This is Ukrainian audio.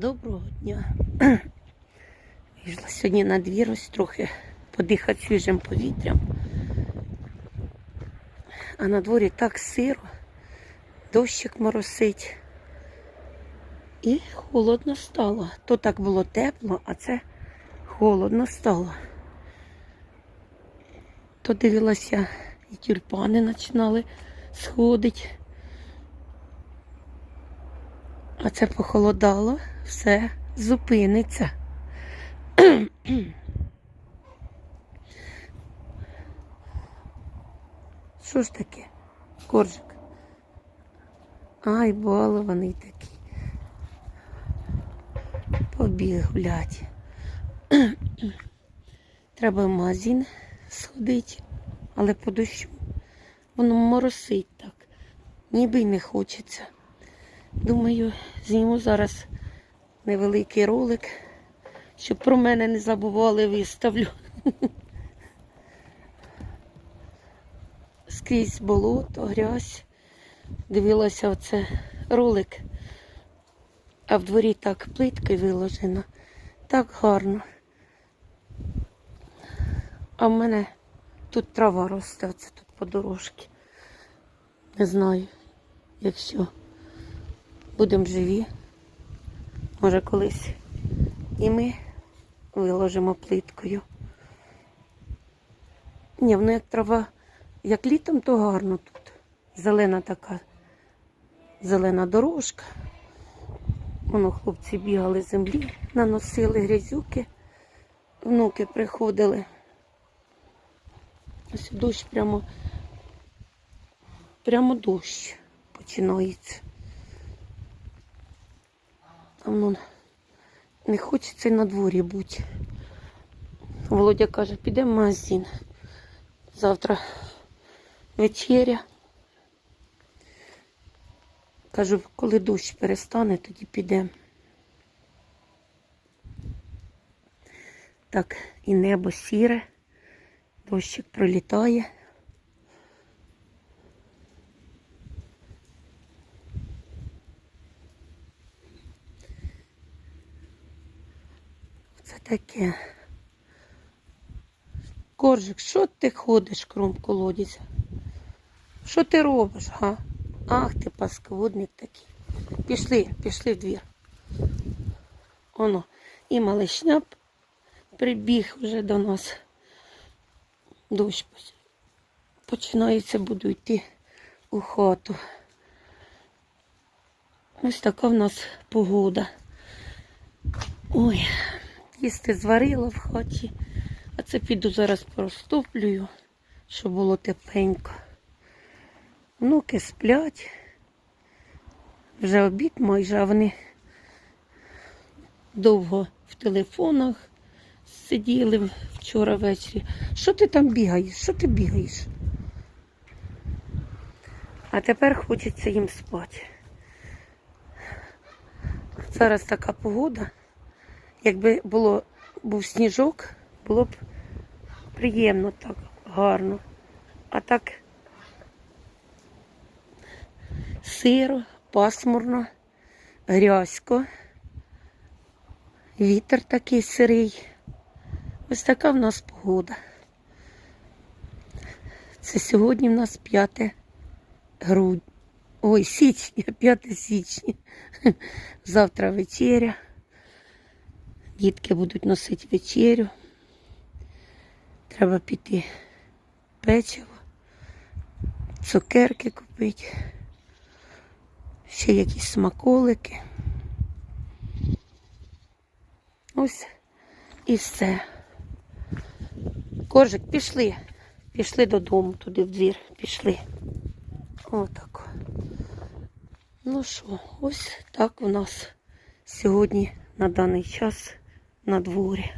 Доброго дня. Вийшла сьогодні на двір ось трохи подихати свіжим повітрям. А на дворі так сиро, дощик моросить. І холодно стало. То так було тепло, а це холодно стало. То дивилася, і тюльпани починали сходити. А це похолодало, все зупиниться. Що ж таке? Коржик? Ай, балований такий. Побіг гулять. Треба в магазин сходити, але по дощу воно моросить так. Ніби й не хочеться. Думаю, зніму зараз невеликий ролик, щоб про мене не забували, виставлю. Скрізь болото, грязь. Дивилася оце ролик, а в дворі так плитки виложено, так гарно. А в мене тут трава росте, оце тут по дорожці. Не знаю, якщо будемо живі. Може колись і ми виложимо плиткою. Ні, воно як трава, як літом, то гарно тут. Зелена така, зелена дорожка. Воно хлопці бігали землі, наносили грязюки, внуки приходили. Ось дощ прямо, прямо дощ починається. Воно не хочеться й на дворі бути. Володя каже, підемо в магазин. Завтра вечеря. Кажу, коли дощ перестане, тоді підемо. Так, і небо сіре, дощик пролітає. Таке. Коржик, що ти ходиш кром колодязя? Що ти робиш, га? Ах ти паскудник такий. Пішли, пішли в двір. Оно. І малишня прибіг вже до нас. Дощ починається, буду йти у хату. Ось така в нас погода. Ой, їсти зварила в хаті, а це піду зараз простоплюю, щоб було тепленько. Внуки сплять. Вже обід майже, а вони довго в телефонах сиділи вчора ввечері. Що ти там бігаєш? Що ти бігаєш? А тепер хочеться їм спати. Зараз така погода. Якби було, був сніжок, було б приємно так, гарно. А так сиро, пасмурно, грязько, вітер такий сирий. Ось така в нас погода. Це сьогодні в нас 5 грудня. Ой, січня, 5 січня. Завтра вечеря. Дітки будуть носити вечерю. Треба піти печиво, цукерки купити, ще якісь смаколики. Ось і все. Коржик, пішли. Пішли додому, туди в двір, пішли. Отак. Ну що, ось так у нас сьогодні на даний час на дворі.